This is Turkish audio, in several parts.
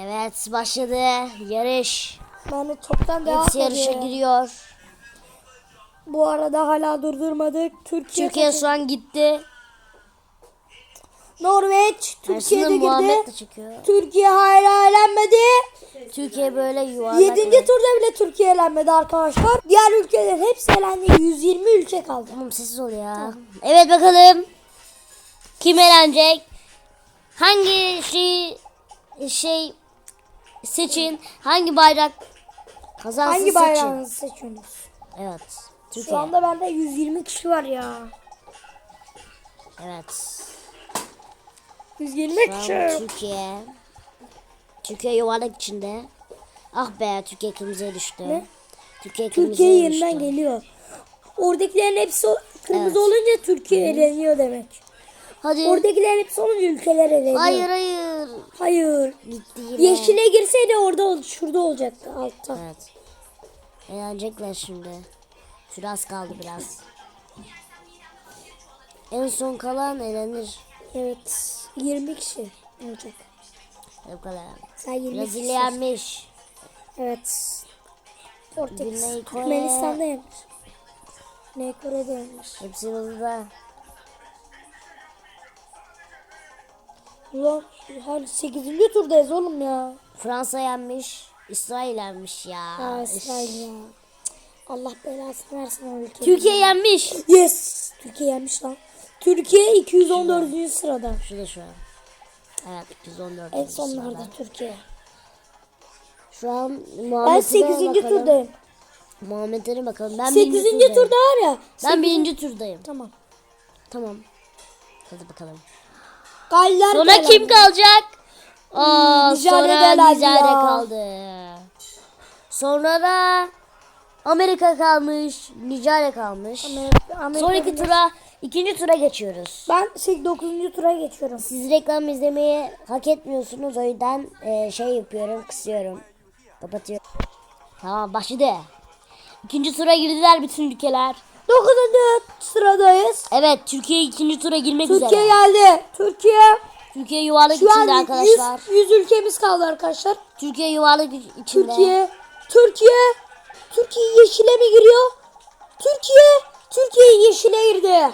Evet başladı yarış. De çoktan devam Hepsi yarışa ediyor. giriyor. Bu arada hala durdurmadık. Türkiye, Türkiye şu an gitti. Norveç Türkiye'de girdi. de çıkıyor. Türkiye hala elenmedi. Türkiye böyle yuvarlak. Yedinci turda bile Türkiye elenmedi arkadaşlar. Diğer ülkeler hepsi elendi. 120 ülke kaldı. Tamam sessiz ol ya. Evet bakalım. Kim elenecek? Hangi şey şey seçin? Hangi bayrak kazansın Hangi seçin. bayrağınızı seçiyorsunuz? Evet. Şu Türkiye. anda bende 120 kişi var ya. Evet. 120 Şu kişi. Türkiye. Türkiye yuvarlak içinde. Ah be Türkiye kırmızıya düştü. Ne? Türkiye kırmızıya Türkiye yeniden düştü. geliyor. Oradakilerin hepsi kırmızı Evet. olunca Türkiye eleniyor demek. Hadi. Oradakilerin hepsi olunca ülkeler eleniyor. Hayır hayır. Hayır. Gitti yine. Yeşile girseydi orada ol- şurada olacaktı altta. Evet. Eğlenecekler şimdi. Süre az kaldı biraz. En son kalan eğlenir. Evet. 20 kişi olacak. O kadar. Sen 20 Brezilya kişi. yenmiş. Evet. Portekiz. Güney Kore. Türkmenistan'da yemiş. Güney Kore'de yemiş. Hepsi burada. Ulan hadi 8. turdayız oğlum ya. Fransa yenmiş. İsrail yenmiş ya. Ha İsrail ya. Allah belasını versin o ülkeyi. Türkiye yenmiş. Yes. Türkiye yenmiş lan. Türkiye 214. sırada. Şu da şu an. Evet 214. En sonlarda Türkiye. Şu an Ben Muhammed'e 8. bakalım. turdayım. Muhammed'e bakalım. Ben 8. birinci turdayım. turda var ya. Ben birinci turdayım. Tamam. Tamam. Hadi bakalım. Galler Sonra elendi. kim kalacak? Aa, Nijerya sonra ya. kaldı. Sonra da Amerika kalmış. Nijerya kalmış. Amerika- Amerika Sonraki birleşti. tura, ikinci tura geçiyoruz. Ben 9. tura geçiyorum. Siz reklam izlemeyi hak etmiyorsunuz. O yüzden e, şey yapıyorum, kısıyorum. Kapatıyorum. Tamam başladı. İkinci tura girdiler bütün ülkeler. 9. sıradayız. Evet Türkiye ikinci tura girmek Türkiye üzere. geldi. Türkiye Türkiye yuvarlak şu içinde an 100, arkadaşlar. 100 ülkemiz kaldı arkadaşlar. Türkiye yuvarlak içinde. Türkiye, Türkiye, Türkiye yeşile mi giriyor? Türkiye, Türkiye yeşile girdi.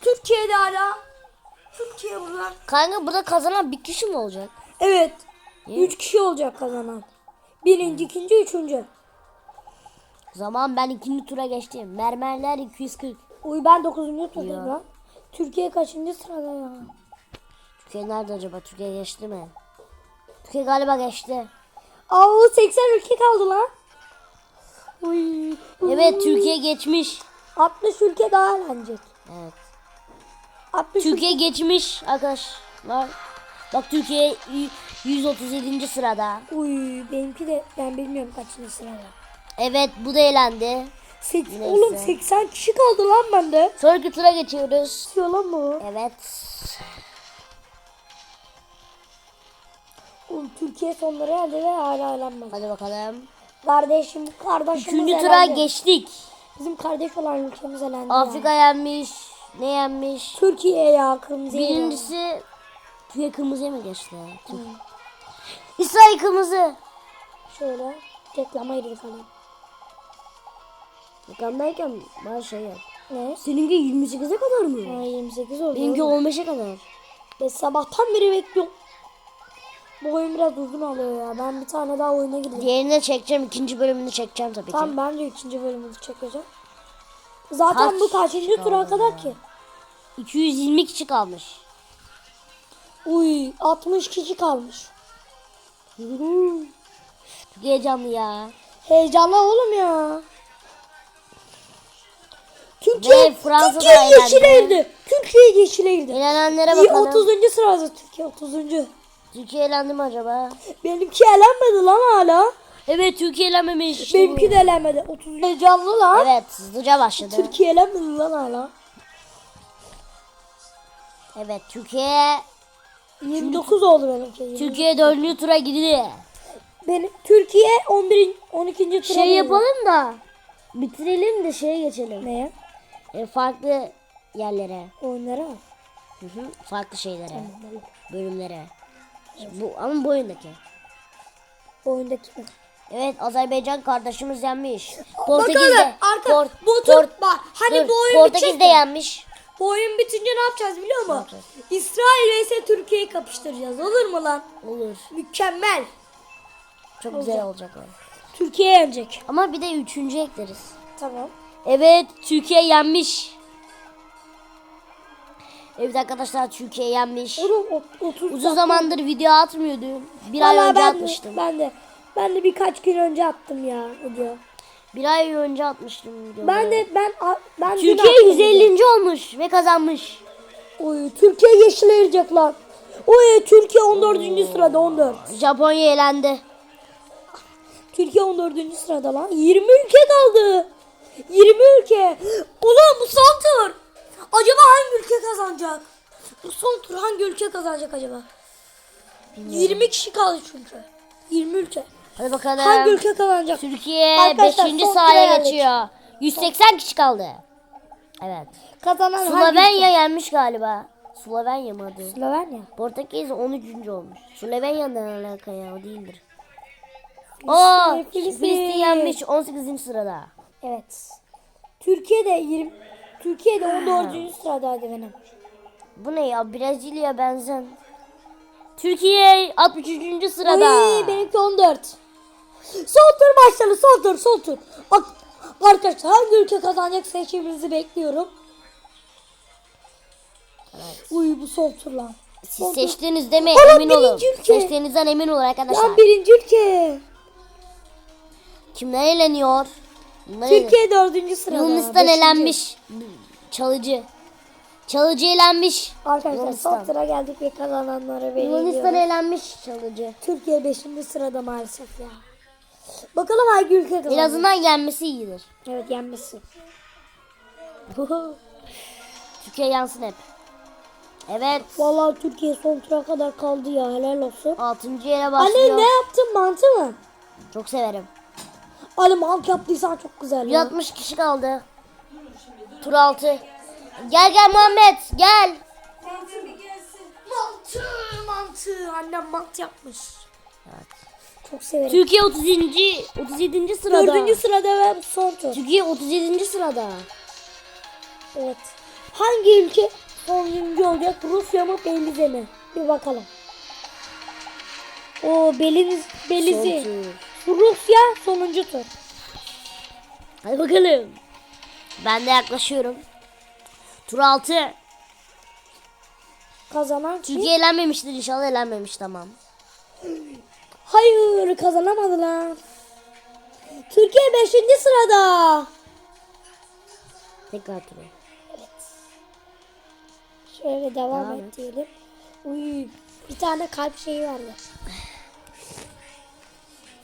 Türkiye'de hala. Türkiye burada. Kanka burada kazanan bir kişi mi olacak? Evet. Niye? 3 kişi olacak kazanan. Birinci, ikinci, üçüncü. O zaman ben ikinci tura geçtim. Mermerler 240. Uy ben 9. turdayım lan. Türkiye kaçıncı sırada ya? Türkiye nerede acaba? Türkiye geçti mi? Türkiye galiba geçti. Aa 80 ülke kaldı lan. Uy. Evet Türkiye geçmiş. 60 ülke daha eğlenecek. Evet. 60 Türkiye geçmiş arkadaşlar. Bak Türkiye y- 137. sırada. Uy benimki de ben bilmiyorum kaçıncı sırada. Evet bu da eğlendi. Sek- Neyse. Oğlum 80 kişi kaldı lan bende. Sonraki tura geçiyoruz. Diyor lan bu. Evet. Oğlum Türkiye sonları geldi ve hala eğlenmedi. Hadi bakalım. Kardeşim, kardeşimiz Üçüncü tura elendi. geçtik. Bizim kardeş olan ülkemiz elendi. Afrika ya. yenmiş. Ne yenmiş? Türkiye ya kırmızı. Birincisi Türkiye kırmızıya mı geçti? Tüh. İsrail kırmızı. Şöyle reklama girdik hani. Rakamdayken bana şey yap. Ne? Seninki 28'e kadar mı? Ha, 28 oldu. Benimki oğlum. 15'e kadar. Ben sabahtan beri bekliyorum. Bu oyun biraz uzun alıyor ya. Ben bir tane daha oyuna girdim. Diğerini çekeceğim. ikinci bölümünü çekeceğim tabii ki. Tamam ben de ikinci bölümünü çekeceğim. Zaten Kaç bu kaçıncı tura kadar ki? 220 kişi kalmış. Uy 60 kişi kalmış. Çok heyecanlı ya. Heyecanlı oğlum ya. Türkiye, Ve Fransa da Türkiye elendi. yeşile girdi. Türkiye yeşile girdi. Elenenlere İyi, bakalım. 30. sırada Türkiye 30. Türkiye elendi mi acaba? Benimki elenmedi lan hala. Evet Türkiye elenmemiş. İşte. Benimki de elenmedi. 30. Heyecanlı lan. Evet hızlıca başladı. Türkiye elenmedi lan hala. Evet Türkiye 29 oldu benimki. Türkiye dördüncü tura girdi. Benim Türkiye 11. 12. tura Şey yapalım da bitirelim de şeye geçelim. Neye? E, farklı yerlere. Oyunlara. Hı hı, farklı şeylere. Bölümlere. Bu ama bu oyundaki. Bu oyundaki mi? Evet Azerbaycan kardeşimiz yenmiş. Portekiz'de. arka Port- bu tur Port- bak hani Dur, bu oyun Portekiz'de yenmiş. Bu oyun bitince ne yapacağız biliyor musun? İsrail vs Türkiye'yi kapıştıracağız. Olur mu lan? Olur. Mükemmel. Çok güzel olacak o. Türkiye yenecek. Ama bir de üçüncü ekleriz. Tamam. Evet Türkiye yenmiş. Evet arkadaşlar Türkiye yenmiş. Oğlum o- 30 Uzun zamandır video atmıyordum. Bir ay Vallahi önce ben atmıştım. De, ben de ben de birkaç gün önce attım ya video. Bir ay önce atmıştım videoyu. Ben de ben ben Türkiye attım 150. olmuş ve kazanmış. video. Oy, Türkiye yeşil ayıracak lan. Oy Türkiye 14. sırada 14. Japonya elendi. Türkiye 14. sırada lan. 20 ülke kaldı. 20 ülke. Ulan bu son tur. Acaba hangi ülke kazanacak? Bu son tur hangi ülke kazanacak acaba? 20 kişi kaldı çünkü. 20 ülke. Hadi bakalım. Hangi ülke kazanacak? Türkiye Arkadaşlar, 5. son sıraya tura geçiyor. 180 kişi kaldı. Evet. Kazanan hangi Slovenya yenmiş galiba. Slovenya mı adı? Slovenya. Portekiz 13. olmuş. Slovenya ne alaka ya o değildir. Oo. Filistin yenmiş 18. sırada. Evet. Türkiye'de 20 Türkiye'de 14. sıradaydı benim. Bu ne ya Brezilya benzen. Türkiye 63. sırada. Ay, benimki 14. Son tur başladı. Son tur, son tur. Bak arkadaşlar hangi ülke kazanacak seçiminizi bekliyorum. Uy bu son tur lan. Siz Son mi? Oğlum, emin olun. ülke. Seçtiğinizden emin olun arkadaşlar. Lan birinci ülke. Kimler eğleniyor? Türkiye dördüncü sırada. Yunanistan beşinci. elenmiş. Çalıcı. Çalıcı elenmiş. Arkadaşlar son Yunanistan. tura geldik ve kazananları Yunanistan belirliyoruz. elenmiş çalıcı. Türkiye 5. sırada maalesef ya. Bakalım hangi ülke kazanacak. En azından gelmesi iyidir. Evet yenmesi. Türkiye yansın hep. Evet. Vallahi Türkiye son tura kadar kaldı ya helal olsun. 6. yere başlıyor. Anne ne yaptın mantı mı? Çok severim. Ali mantı yaptıysan çok güzel ya. 160 kişi kaldı. Tur 6. Gel gel Muhammed gel. Mantı mantı. Annem mantı yapmış. Çok severim. Türkiye 30. 37. sırada. Dördüncü sırada ve son tur. Türkiye 37. sırada. Evet. Hangi ülke sonuncu olacak? Rusya mı Belize mi? Bir bakalım. O Beliz, Belize. Rusya sonuncu tur. Hadi bakalım. Ben de yaklaşıyorum. Tur 6. Kazanan kim? Türkiye elenmemiştir inşallah elenmemiş tamam. Hayır kazanamadı lan. Türkiye 5. sırada. Tekrar tura. Şöyle devam, Devam et et. diyelim. Uy, bir tane kalp şeyi vardı.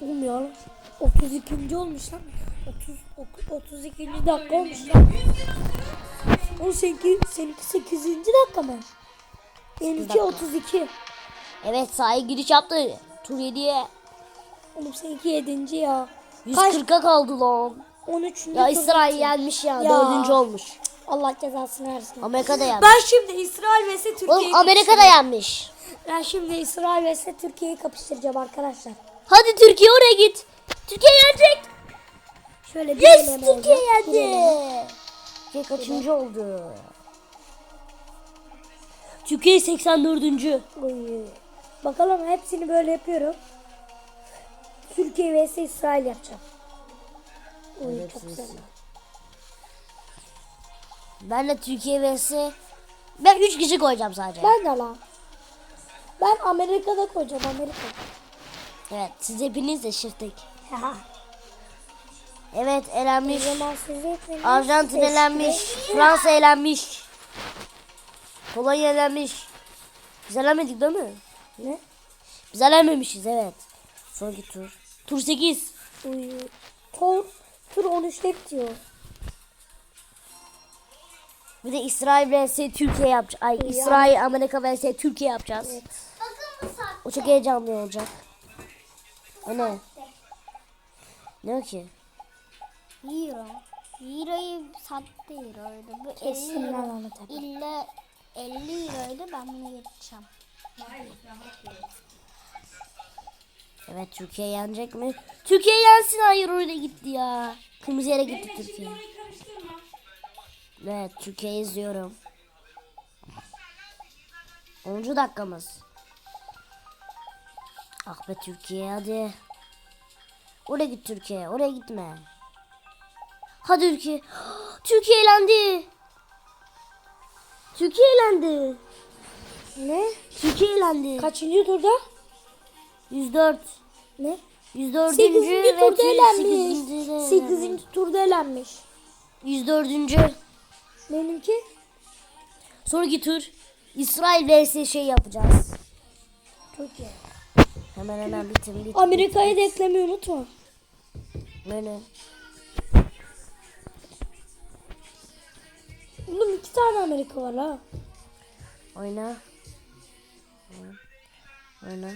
Olmuyor lan. 32. olmuş lan. 30, 32. dakika olmuş lan. O seninki, seninki 8. dakika mı? Benimki dakika. 32. Evet sahaya giriş yaptı. Tur 7'ye. Oğlum seninki 7. ya. Kaç? 140'a kaldı lan. 13. Ya İsrail yenmiş ya. Ya. Dördüncü olmuş. Allah cezasını versin. Amerika da yenmiş. Ben şimdi İsrail vs Türkiye'yi Oğlum Amerika da yenmiş. Ben şimdi İsrail vs Türkiye'yi kapıştıracağım arkadaşlar. Hadi Türkiye oraya git. Türkiye yenecek. Şöyle bir Yes eleme Türkiye eleme. yendi. Türkiye kaçıncı oldu? Türkiye 84. Uy. Bakalım hepsini böyle yapıyorum. Türkiye vs İsrail yapacağım. Uy çok hepsini güzel. Ben de Türkiye vs. Ben 3 kişi koyacağım sadece. Ben de lan. Ben Amerika'da koyacağım Amerika. Evet siz hepiniz de. Haha. Evet elenmiş. Arjantin elenmiş. Fransa elenmiş. Polonya elenmiş. Biz elenmedik değil mi? Ne? Biz elenmemişiz evet. Sonraki tur. Tur 8. Uy. Tur, tur 13 diyor. Bir de İsrail vs Türkiye yapacağız. Ay İsrail Amerika vs Türkiye yapacağız. O çok heyecanlı olacak. O ne? Ne o ki? Euro. Euro'yu sattı Euro'ydu. Bu 50 Kesin Euro. onu tabii. İlle 50 Euro'ydu ben bunu geçeceğim. Evet Türkiye yenecek mi? Türkiye yensin hayır oraya gitti ya. Kırmızı yere gitti Türkiye. Orayı karıştırma. Evet Türkiye'yi izliyorum. 10. dakikamız. Ah be Türkiye hadi. Oraya git Türkiye. Oraya gitme. Hadi Türkiye. Türkiye elendi. Türkiye elendi. Ne? Türkiye elendi. Kaçıncı turda? 104. Ne? 104. 8. ve turda elenmiş. de 8. turda elenmiş. 104. Benimki? Sonraki tur İsrail vs şey yapacağız. Türkiye. Hemen hemen bitin bit. Amerika'yı da eklemeyi unutma. Menü. Oğlum iki tane Amerika var ha. Oyna. Oyna.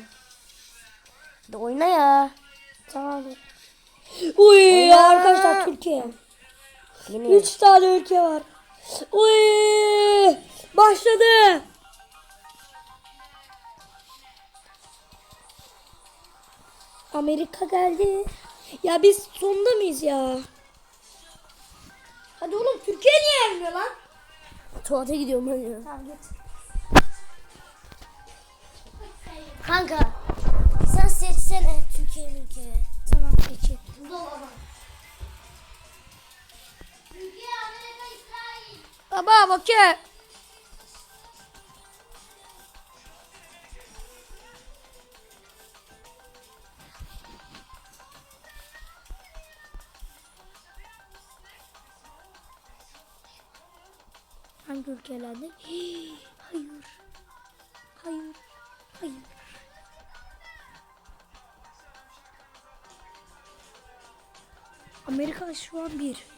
Hadi oyna ya. Tamam. Uy Oyna. arkadaşlar Türkiye. Yeni. Üç tane ülke var. Uy başladı. Amerika geldi. Ya biz sonda mıyız ya? Hadi oğlum Türkiye niye yenmiyor lan? Tuvalete gidiyorum ben ya. Tamam git. Kanka. Sen seçsene Türkiye'nin ülkeyi. Tamam peki. Türkiye, Amerika, İsrail. Baba bakıyor. Ülkelerde? Hii, Hayır. Hayır. Hayır. Amerika şu an bir.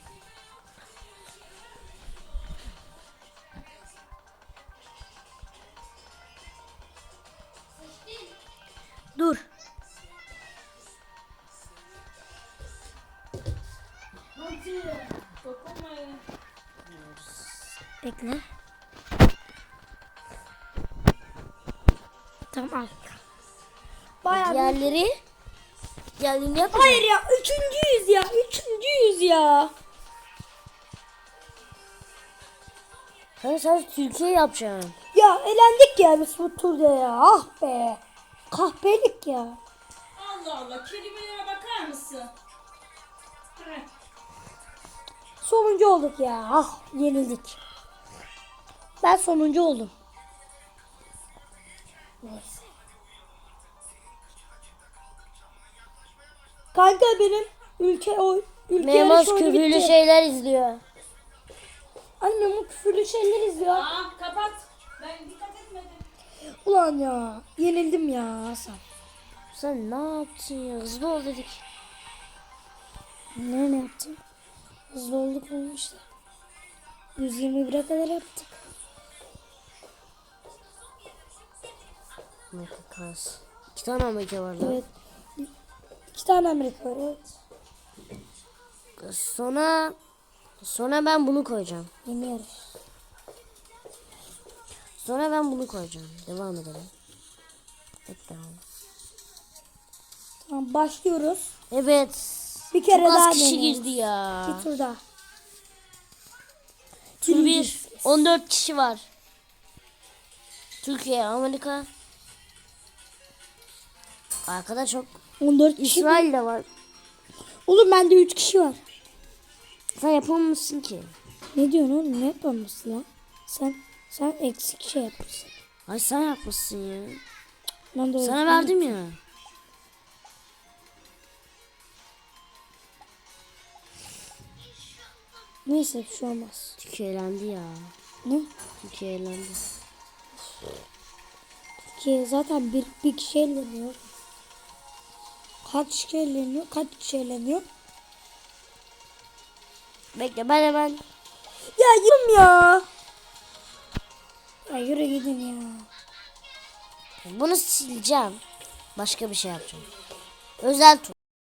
Bayağı Diğerleri. Diğerlerini yap. Hayır ya üçüncüyüz ya üçüncüyüz ya. Kanka sen Türkiye yapacaksın. Ya elendik ya biz bu turda ya. Ah be. Kahpelik ya. Allah Allah kelimelere bakar mısın? Heh. Sonuncu olduk ya. Ah yenildik. Ben sonuncu oldum. Neyse. Kanka benim ülke o ülke Memaz küfürlü bitti. şeyler izliyor. Annem o küfürlü şeyler izliyor. Aa kapat. Ben dikkat etmedim. Ulan ya yenildim ya Hasan. Sen ne yaptın ya? Hızlı ol dedik. Ne ne yaptım? Hızlı olduk oğlum işte. 121'e kadar yaptık. Amerika kas. İki tane Amerika var lan. Evet. İki tane Amerika var evet. Sonra sonra ben bunu koyacağım. Yeni yarış. Sonra ben bunu koyacağım. Devam edelim. Hep devam. Tamam başlıyoruz. Evet. Bir kere Çok daha az kişi girdi ya. Bir tur daha. Tur. 1. 14 kişi var. Türkiye, Amerika. Arkada çok. 14 kişi. İsrail de var. Oğlum bende 3 kişi var. Sen yapamamışsın ki. Ne diyorsun oğlum? Ne yapmamışsın lan? Sen sen eksik şey yapmışsın. Ay sen yapmışsın ya. Ben de Sana verdim ya. Neyse bir şey olmaz. Türkiye elendi ya. Ne? Türkiye elendi. Zaten bir, bir kişi eğleniyor. Kaç kişi eğleniyor? Kaç kişi eğleniyor? Bekle ben hemen. Ya yürüm ya. Ya yürü gidin ya. Bunu sileceğim. Başka bir şey yapacağım. Özel tur.